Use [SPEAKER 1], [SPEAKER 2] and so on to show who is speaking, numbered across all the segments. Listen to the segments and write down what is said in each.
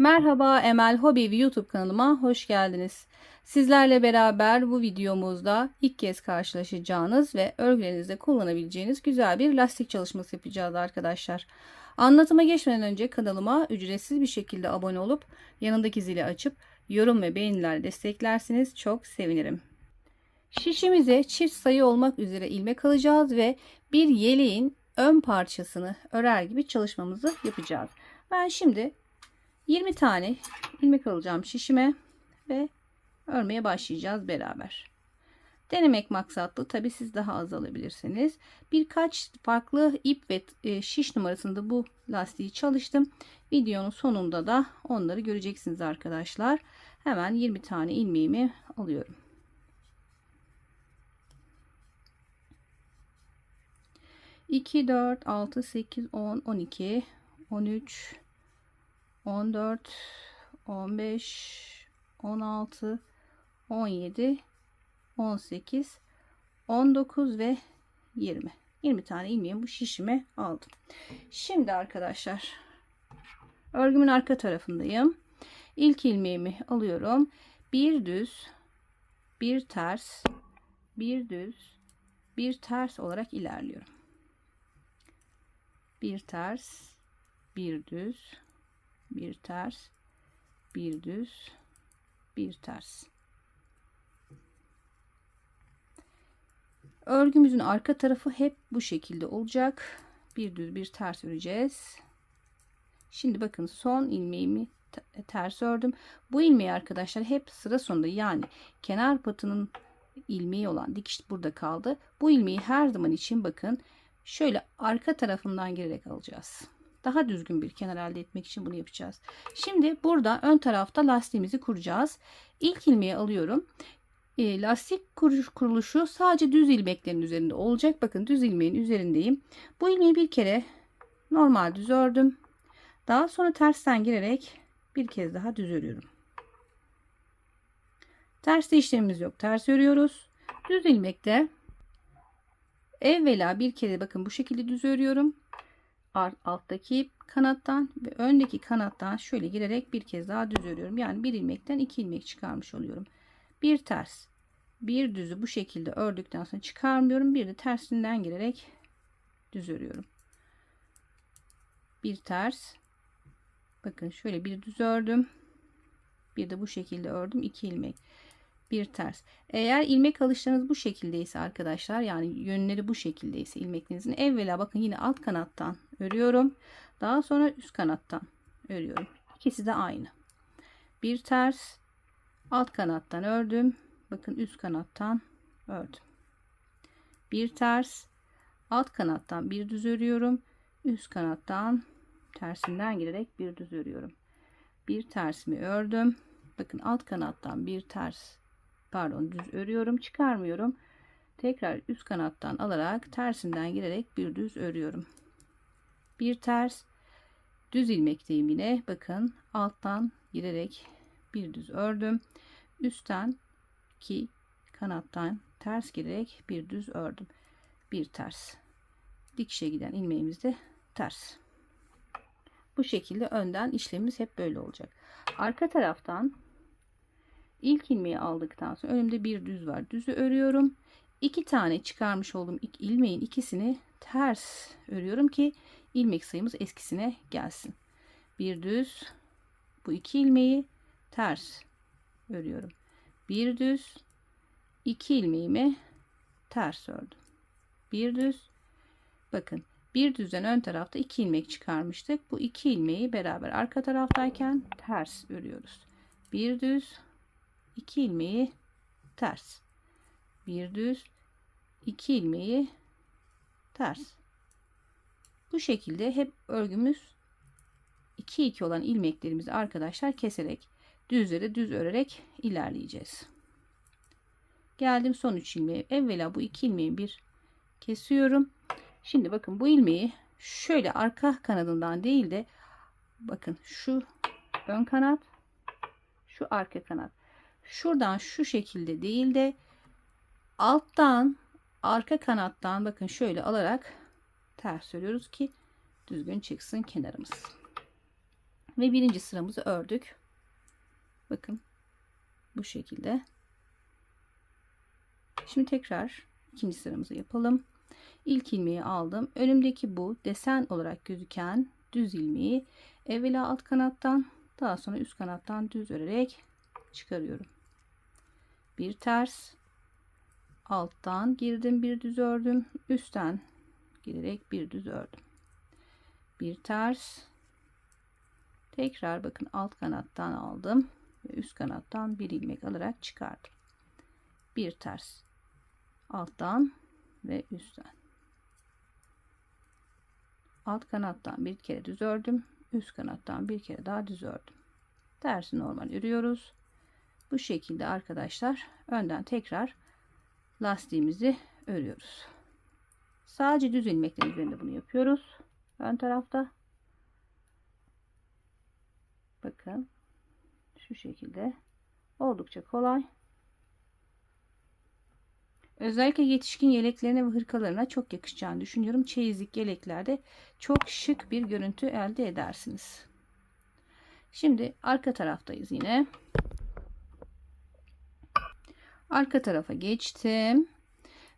[SPEAKER 1] Merhaba Emel Hobi YouTube kanalıma hoş geldiniz. Sizlerle beraber bu videomuzda ilk kez karşılaşacağınız ve örgülerinizde kullanabileceğiniz güzel bir lastik çalışması yapacağız arkadaşlar. Anlatıma geçmeden önce kanalıma ücretsiz bir şekilde abone olup yanındaki zili açıp yorum ve beğeniler desteklerseniz çok sevinirim. Şişimize çift sayı olmak üzere ilmek alacağız ve bir yeleğin ön parçasını örer gibi çalışmamızı yapacağız. Ben şimdi 20 tane ilmek alacağım şişime ve örmeye başlayacağız beraber. Denemek maksatlı tabi siz daha az alabilirsiniz. Birkaç farklı ip ve e, şiş numarasında bu lastiği çalıştım. Videonun sonunda da onları göreceksiniz arkadaşlar. Hemen 20 tane ilmeğimi alıyorum. İki, dört, altı, sekiz, on, on iki, on üç, 14 15 16 17 18 19 ve 20 20 tane ilmeği bu şişime aldım. Şimdi arkadaşlar örgümün arka tarafındayım. İlk ilmeğimi alıyorum. Bir düz bir ters bir düz bir ters olarak ilerliyorum. Bir ters bir düz bir ters bir düz bir ters. Örgümüzün arka tarafı hep bu şekilde olacak. Bir düz bir ters öreceğiz. Şimdi bakın son ilmeğimi ters ördüm. Bu ilmeği arkadaşlar hep sıra sonunda yani kenar patının ilmeği olan dikiş burada kaldı. Bu ilmeği her zaman için bakın şöyle arka tarafından girerek alacağız daha düzgün bir kenar elde etmek için bunu yapacağız. Şimdi burada ön tarafta lastiğimizi kuracağız. İlk ilmeği alıyorum. E, lastik kuruluşu sadece düz ilmeklerin üzerinde olacak. Bakın düz ilmeğin üzerindeyim. Bu ilmeği bir kere normal düz ördüm. Daha sonra tersten girerek bir kez daha düz örüyorum. Ters işlemimiz yok. Ters örüyoruz. Düz ilmekte evvela bir kere bakın bu şekilde düz örüyorum alttaki kanattan ve öndeki kanattan şöyle girerek bir kez daha düz örüyorum. Yani bir ilmekten iki ilmek çıkarmış oluyorum. Bir ters, bir düzü bu şekilde ördükten sonra çıkarmıyorum. Bir de tersinden girerek düz örüyorum. Bir ters. Bakın şöyle bir düz ördüm. Bir de bu şekilde ördüm. iki ilmek bir ters. Eğer ilmek alışlarınız bu şekildeyse arkadaşlar yani yönleri bu şekildeyse ilmeklerinizin evvela bakın yine alt kanattan örüyorum. Daha sonra üst kanattan örüyorum. İkisi de aynı. Bir ters alt kanattan ördüm. Bakın üst kanattan ördüm. Bir ters alt kanattan bir düz örüyorum. Üst kanattan tersinden girerek bir düz örüyorum. Bir tersimi ördüm. Bakın alt kanattan bir ters pardon düz örüyorum çıkarmıyorum. Tekrar üst kanattan alarak tersinden girerek bir düz örüyorum. Bir ters düz ilmekteyim yine. Bakın alttan girerek bir düz ördüm. Üstten ki kanattan ters girerek bir düz ördüm. Bir ters. Dikişe giden ilmeğimiz de ters. Bu şekilde önden işlemimiz hep böyle olacak. Arka taraftan İlk ilmeği aldıktan sonra önümde bir düz var. Düzü örüyorum. İki tane çıkarmış olduğum ilk ilmeğin ikisini ters örüyorum ki ilmek sayımız eskisine gelsin. Bir düz bu iki ilmeği ters örüyorum. Bir düz iki ilmeğimi ters ördüm. Bir düz bakın bir düzden ön tarafta iki ilmek çıkarmıştık. Bu iki ilmeği beraber arka taraftayken ters örüyoruz. Bir düz 2 ilmeği ters. Bir düz 2 ilmeği ters. Bu şekilde hep örgümüz 2 2 olan ilmeklerimizi arkadaşlar keserek düzleri düz örerek ilerleyeceğiz. Geldim son 3 ilmeği evvela bu 2 ilmeği bir kesiyorum. Şimdi bakın bu ilmeği şöyle arka kanadından değil de bakın şu ön kanat şu arka kanat şuradan şu şekilde değil de alttan arka kanattan bakın şöyle alarak ters örüyoruz ki düzgün çıksın kenarımız. Ve birinci sıramızı ördük. Bakın bu şekilde. Şimdi tekrar ikinci sıramızı yapalım. İlk ilmeği aldım. Önümdeki bu desen olarak gözüken düz ilmeği evvela alt kanattan daha sonra üst kanattan düz örerek çıkarıyorum. Bir ters alttan girdim bir düz ördüm üstten girerek bir düz ördüm. Bir ters tekrar bakın alt kanattan aldım ve üst kanattan bir ilmek alarak çıkardım. Bir ters alttan ve üstten. Alt kanattan bir kere düz ördüm. Üst kanattan bir kere daha düz ördüm. Tersi normal örüyoruz. Bu şekilde arkadaşlar önden tekrar lastiğimizi örüyoruz. Sadece düz ilmekler üzerinde bunu yapıyoruz. Ön tarafta. Bakın. Şu şekilde. Oldukça kolay. Özellikle yetişkin yeleklerine ve hırkalarına çok yakışacağını düşünüyorum. Çeyizlik yeleklerde çok şık bir görüntü elde edersiniz. Şimdi arka taraftayız yine. Arka tarafa geçtim.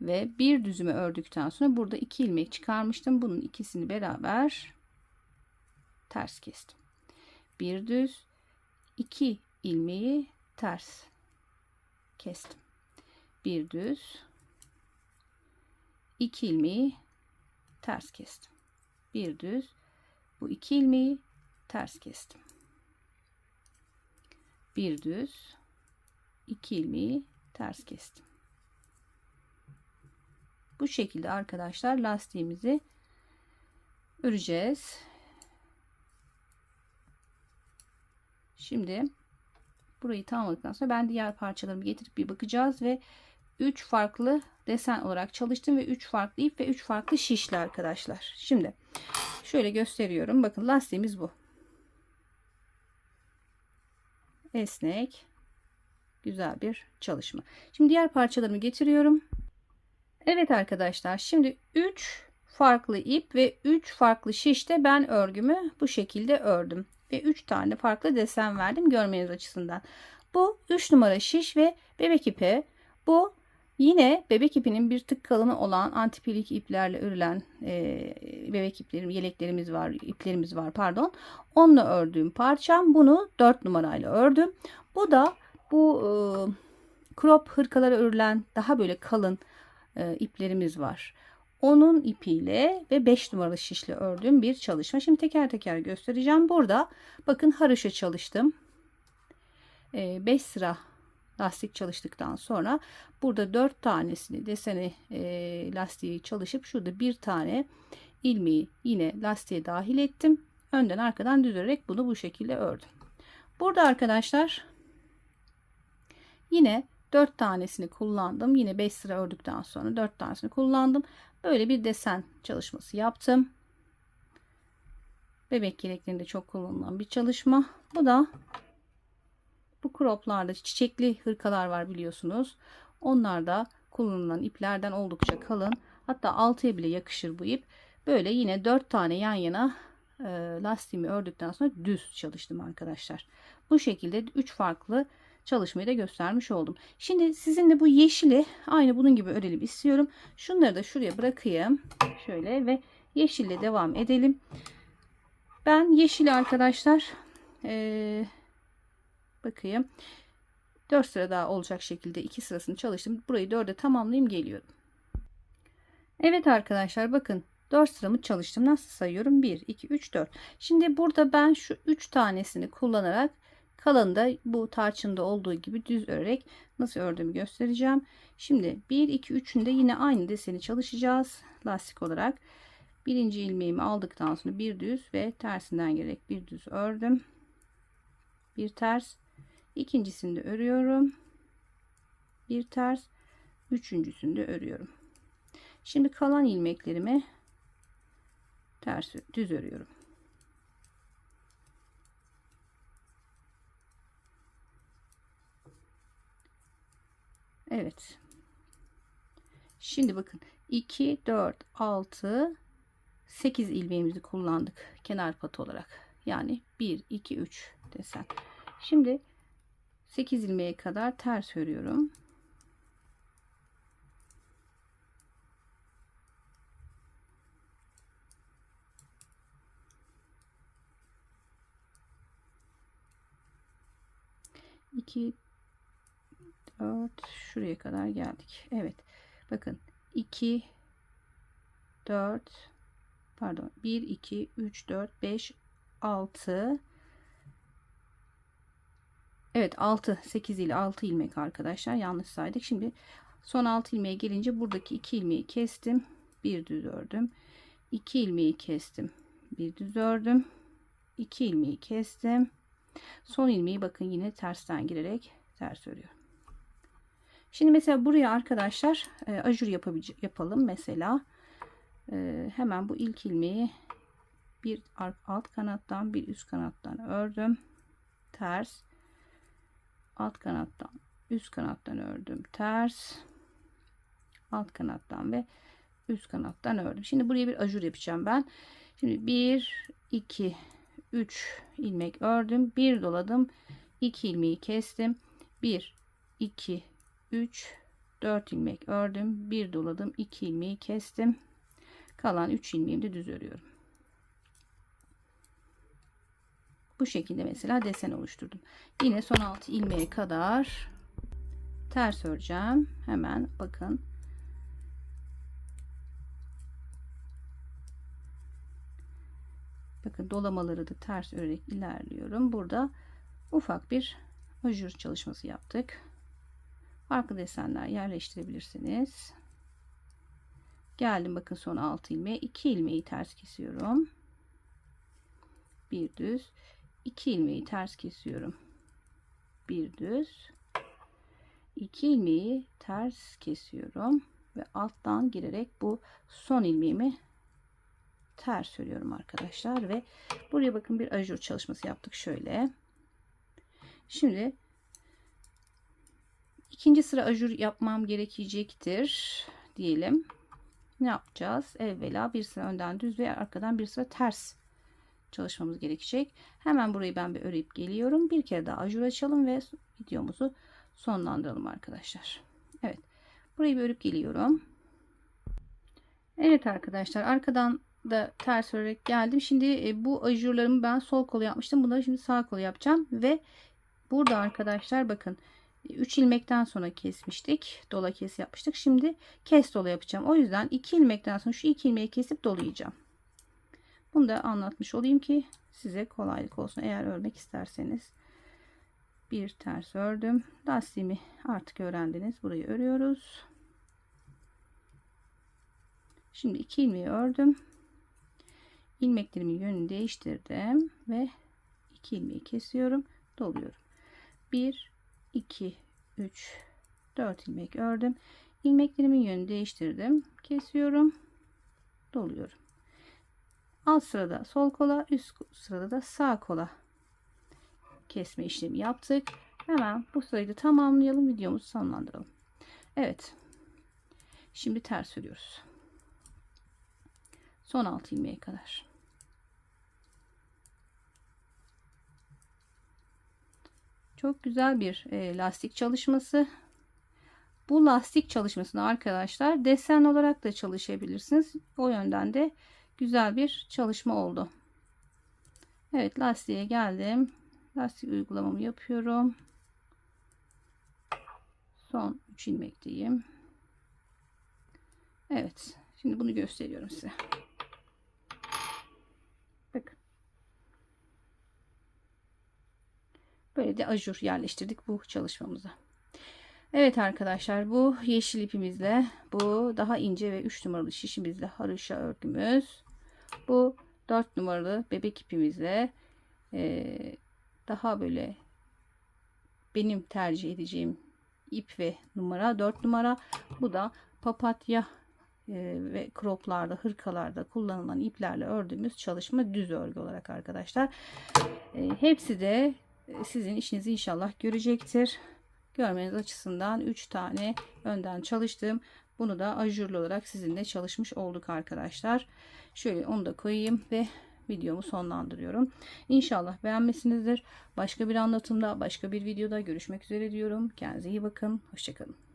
[SPEAKER 1] Ve bir düzümü ördükten sonra burada iki ilmek çıkarmıştım. Bunun ikisini beraber ters kestim. Bir düz, iki ilmeği ters kestim. Bir düz, iki ilmeği ters kestim. Bir düz, bu iki ilmeği ters kestim. Bir düz, iki ilmeği ters kestim. Bu şekilde arkadaşlar lastiğimizi öreceğiz. Şimdi burayı tamamladıktan sonra ben diğer parçalarımı getirip bir bakacağız ve 3 farklı desen olarak çalıştım ve 3 farklı ip ve 3 farklı şişli arkadaşlar. Şimdi şöyle gösteriyorum. Bakın lastiğimiz bu. Esnek. Güzel bir çalışma. Şimdi diğer parçalarımı getiriyorum. Evet arkadaşlar şimdi 3 farklı ip ve 3 farklı şişte ben örgümü bu şekilde ördüm. Ve 3 tane farklı desen verdim görmeniz açısından. Bu 3 numara şiş ve bebek ipi. Bu yine bebek ipinin bir tık kalını olan antipilik iplerle örülen e, bebek iplerim, yeleklerimiz var, iplerimiz var pardon. Onunla ördüğüm parçam. Bunu 4 numarayla ördüm. Bu da bu e, crop hırkalara örülen daha böyle kalın e, iplerimiz var. Onun ipiyle ve 5 numaralı şişle ördüğüm bir çalışma. Şimdi teker teker göstereceğim. Burada bakın haroşa çalıştım. 5 e, sıra lastik çalıştıktan sonra burada 4 tanesini deseni e, lastiği çalışıp şurada bir tane ilmeği yine lastiğe dahil ettim. Önden arkadan düzerek bunu bu şekilde ördüm. Burada arkadaşlar yine 4 tanesini kullandım. Yine 5 sıra ördükten sonra 4 tanesini kullandım. Böyle bir desen çalışması yaptım. Bebek yeleklerinde çok kullanılan bir çalışma. Bu da bu croplarda çiçekli hırkalar var biliyorsunuz. Onlar da kullanılan iplerden oldukça kalın. Hatta altıya bile yakışır bu ip. Böyle yine 4 tane yan yana e, lastiğimi ördükten sonra düz çalıştım arkadaşlar. Bu şekilde 3 farklı çalışmayı da göstermiş oldum. Şimdi sizinle bu yeşili aynı bunun gibi örelim istiyorum. Şunları da şuraya bırakayım. Şöyle ve yeşille devam edelim. Ben yeşili arkadaşlar ee, bakayım. 4 sıra daha olacak şekilde 2 sırasını çalıştım. Burayı 4'e tamamlayayım geliyorum. Evet arkadaşlar bakın 4 sıramı çalıştım. Nasıl sayıyorum? 1, 2, 3, 4. Şimdi burada ben şu 3 tanesini kullanarak Kalanı da bu tarçında olduğu gibi düz örerek nasıl ördüğümü göstereceğim. Şimdi 1, 2, 3'ünde yine aynı deseni çalışacağız. Lastik olarak. Birinci ilmeğimi aldıktan sonra bir düz ve tersinden gelerek bir düz ördüm. Bir ters. İkincisini de örüyorum. Bir ters. Üçüncüsünü de örüyorum. Şimdi kalan ilmeklerimi ters düz örüyorum. Evet. Şimdi bakın 2, 4, 6, 8 ilmeğimizi kullandık kenar patı olarak. Yani 1, 2, 3 desen. Şimdi 8 ilmeğe kadar ters örüyorum. İki, dört, şuraya kadar geldik. Evet. Bakın 2 4 pardon 1 2 3 4 5 6 Evet 6 8 ile 6 ilmek arkadaşlar yanlış saydık. Şimdi son 6 ilmeğe gelince buradaki 2 ilmeği kestim. Bir düz ördüm. 2 ilmeği kestim. Bir düz ördüm. 2 ilmeği kestim. Son ilmeği bakın yine tersten girerek ters örüyorum. Şimdi mesela buraya arkadaşlar e, ajur yapalım mesela. E, hemen bu ilk ilmeği bir alt kanattan bir üst kanattan ördüm. Ters. Alt kanattan üst kanattan ördüm. Ters. Alt kanattan ve üst kanattan ördüm. Şimdi buraya bir ajur yapacağım ben. Şimdi 1 2 3 ilmek ördüm. Bir doladım. 2 ilmeği kestim. 1 2 3 4 ilmek ördüm. Bir doladım. 2 ilmeği kestim. Kalan 3 ilmeğimi de düz örüyorum. Bu şekilde mesela desen oluşturdum. Yine son 6 ilmeğe kadar ters öreceğim. Hemen bakın. Bakın dolamaları da ters örerek ilerliyorum. Burada ufak bir ajur çalışması yaptık. Farklı desenler yerleştirebilirsiniz. Geldim bakın son 6 ilmeğe 2 ilmeği ters kesiyorum. Bir düz 2 ilmeği ters kesiyorum. Bir düz 2 ilmeği ters kesiyorum ve alttan girerek bu son ilmeğimi ters örüyorum arkadaşlar ve buraya bakın bir ajur çalışması yaptık şöyle. Şimdi ikinci sıra ajur yapmam gerekecektir diyelim. Ne yapacağız? Evvela bir sıra önden düz ve arkadan bir sıra ters çalışmamız gerekecek. Hemen burayı ben bir örüp geliyorum. Bir kere daha ajur açalım ve videomuzu sonlandıralım arkadaşlar. Evet. Burayı bir örüp geliyorum. Evet arkadaşlar arkadan da ters örerek geldim. Şimdi e, bu ajurlarımı ben sol kolu yapmıştım. Bunları şimdi sağ kolu yapacağım ve burada arkadaşlar bakın 3 ilmekten sonra kesmiştik. Dola kes yapmıştık. Şimdi kes dola yapacağım. O yüzden 2 ilmekten sonra şu 2 ilmeği kesip dolayacağım. Bunu da anlatmış olayım ki size kolaylık olsun. Eğer örmek isterseniz bir ters ördüm. Lastiğimi artık öğrendiniz. Burayı örüyoruz. Şimdi 2 ilmeği ördüm. İlmeklerimin yönünü değiştirdim ve 2 ilmeği kesiyorum. Doluyorum. 1 2 3 4 ilmek ördüm. İlmeklerimin yönünü değiştirdim. Kesiyorum. Doluyorum. Alt sırada sol kola, üst sırada da sağ kola kesme işlemi yaptık. Hemen bu sırayı da tamamlayalım. Videomuzu sonlandıralım. Evet. Şimdi ters örüyoruz. Son 6 ilmeğe kadar. Çok güzel bir e, lastik çalışması. Bu lastik çalışmasını arkadaşlar desen olarak da çalışabilirsiniz. O yönden de güzel bir çalışma oldu. Evet lastiğe geldim. Lastik uygulamamı yapıyorum. Son 3 ilmekteyim. Evet. Şimdi bunu gösteriyorum size. Böyle de ajur yerleştirdik bu çalışmamıza. Evet arkadaşlar bu yeşil ipimizle bu daha ince ve 3 numaralı şişimizle haroşa örgümüz. Bu 4 numaralı bebek ipimizle e, daha böyle benim tercih edeceğim ip ve numara 4 numara. Bu da papatya e, ve kroplarda, hırkalarda kullanılan iplerle ördüğümüz çalışma düz örgü olarak arkadaşlar. E, hepsi de sizin işinizi inşallah görecektir. Görmeniz açısından 3 tane önden çalıştım. Bunu da ajurlu olarak sizinle çalışmış olduk arkadaşlar. Şöyle onu da koyayım ve videomu sonlandırıyorum. İnşallah beğenmişsinizdir. Başka bir anlatımda, başka bir videoda görüşmek üzere diyorum. Kendinize iyi bakın. Hoşçakalın.